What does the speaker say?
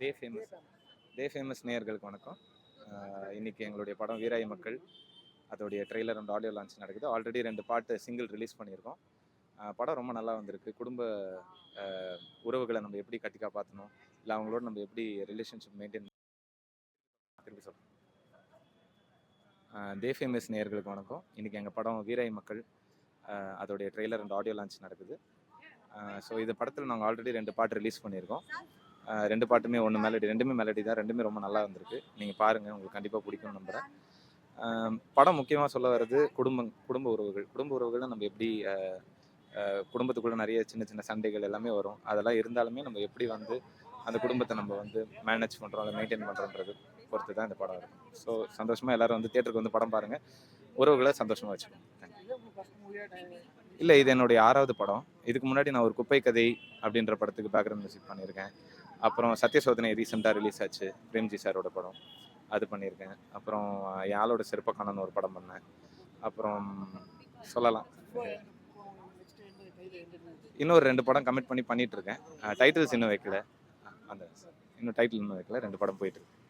டே famous டே famous நேயர்களுக்கு வணக்கம். இன்றைக்கி இன்னைக்கு எங்களுடைய படம் வீராய் மக்கள் அதோடைய ட்ரெய்லர் அண்ட் ஆடியோ லான்ச் நடக்குது. ஆல்ரெடி ரெண்டு பாட்டு சிங்கிள் ரிலீஸ் பண்ணியிருக்கோம். படம் ரொம்ப நல்லா வந்திருக்கு. குடும்ப உறவுகளை நம்ம எப்படி கட்டி காப்பாற்றணும் இல்லை அவங்களோட நம்ம எப்படி ரிலேஷன்ஷிப் மெயின்டைன் திருப்பி சொல்கிறோம் தே ஃபேமஸ் நேயர்களுக்கு வணக்கம். இன்றைக்கி எங்கள் படம் வீராய் மக்கள் அதோடைய ட்ரெய்லர் அண்ட் ஆடியோ லான்ச் நடக்குது. ஸோ இந்த படத்தில் நாங்கள் ஆல்ரெடி ரெண்டு பாட்டு ரிலீஸ் பண்ணியிருக்கோம். ரெண்டு பாட்டுமே ஒன்று மெலடி ரெண்டுமே மெலடி தான் ரெண்டுமே ரொம்ப நல்லா வந்திருக்கு நீங்கள் பாருங்கள் உங்களுக்கு கண்டிப்பாக பிடிக்கும்னு நம்புகிறேன் படம் முக்கியமாக சொல்ல வர்றது குடும்பம் குடும்ப உறவுகள். குடும்ப உறவுகளை நம்ம எப்படி குடும்பத்துக்குள்ளே நிறைய சின்ன சின்ன சண்டைகள் எல்லாமே வரும். அதெல்லாம் இருந்தாலுமே நம்ம எப்படி வந்து அந்த குடும்பத்தை நம்ம வந்து மேனேஜ் பண்ணுறோம் அதை மெயின்டைன் பண்ணுறோன்றது பொறுத்து தான் இந்த படம் இருக்கும். ஸோ சந்தோஷமாக எல்லாரும் வந்து தேட்டருக்கு வந்து படம் பாருங்கள் உறவுகளை சந்தோஷமாக வச்சுக்கோங்க இல்லை இது என்னுடைய ஆறாவது படம். இதுக்கு முன்னாடி நான் ஒரு குப்பை கதை அப்படின்ற படத்துக்கு பேக்ரவுண்ட் மியூசிக் பண்ணியிருக்கேன். அப்புறம் சத்யசோதனை ரீசெண்டாக ரிலீஸ் ஆச்சு பிரேம்ஜி சாரோட படம். அது பண்ணியிருக்கேன். அப்புறம் யாழோட ஆளோட ஒரு படம் பண்ணேன். அப்புறம் சொல்லலாம். இன்னொரு ரெண்டு படம் கமிட் பண்ணி பண்ணிட்டு இருக்கேன். டைட்டில்ஸ் இன்னும் வைக்கல. அந்த இன்னும் டைட்டில் இன்னும் வைக்கல. ரெண்டு படம் போயிட்டு இருக்கு.